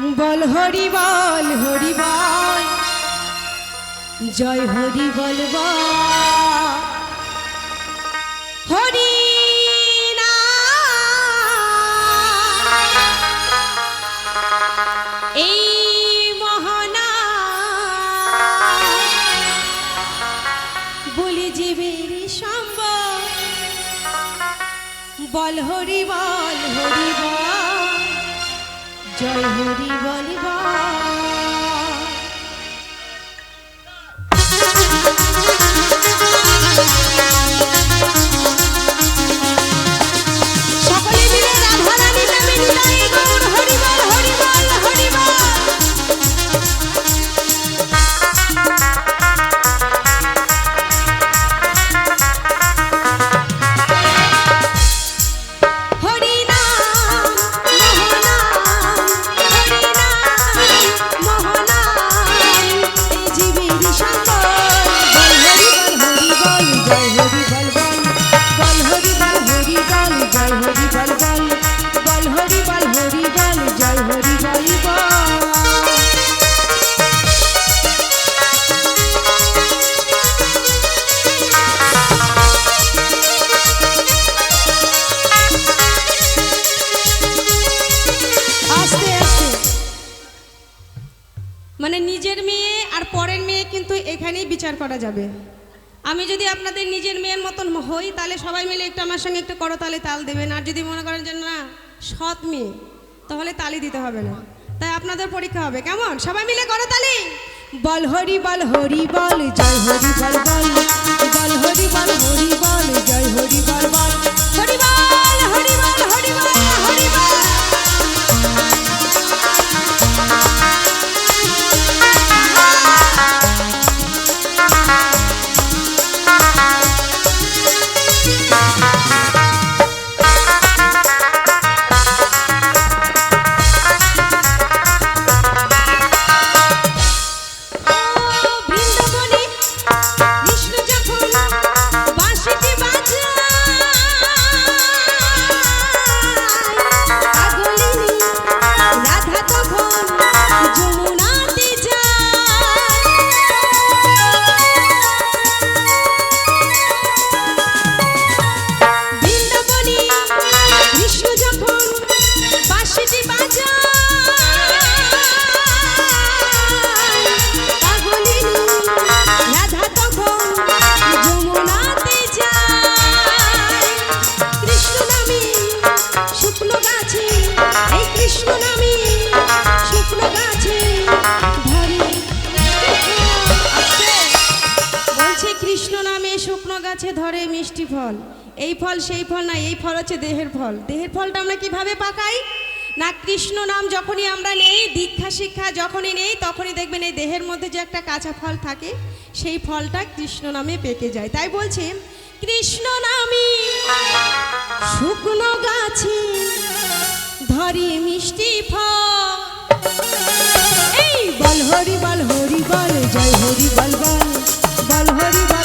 বল হরি বল হরি বল জয় হরি বল। হরি। এই মহানা বল হরি বল হরি বল জয় হরি বল কিন্তু এখানেই বিচার করা যাবে। আমি যদি আপনাদের নিজের মেয়ের মতন হই, তাহলে সবাই মিলে একটু আমার সঙ্গে একটু করতালে তাল দেবেন। আর যদি মনে করেন যে না, সৎ মেয়ে, তাহলে তালি দিতে হবে না। তাই আপনাদের পরীক্ষা হবে। কেমন? সবাই মিলে করতালি বল হরি বল হরি বল জয় হরি বল বল। বল হরি বল, হরি ফল। এই ফল, সেই ফল না এই ফল হচ্ছে দেহের ফল। দেহের ফলটা আমরা কীভাবে পাকাই? না, কৃষ্ণ নাম যখনই আমরা নেই, দীক্ষা শিক্ষা যখনই নেই, তখনই দেখবেন এই দেহের মধ্যে যে একটা কাঁচা ফল থাকে, সেই ফলটা কৃষ্ণ নামে পেকে যায়। তাই বলছে, কৃষ্ণ নামে শুকনো গাছে ধরি মিষ্টি ফল। এই বল হরি বল হরি বল, জয় হরি বল বল বল হরি বল।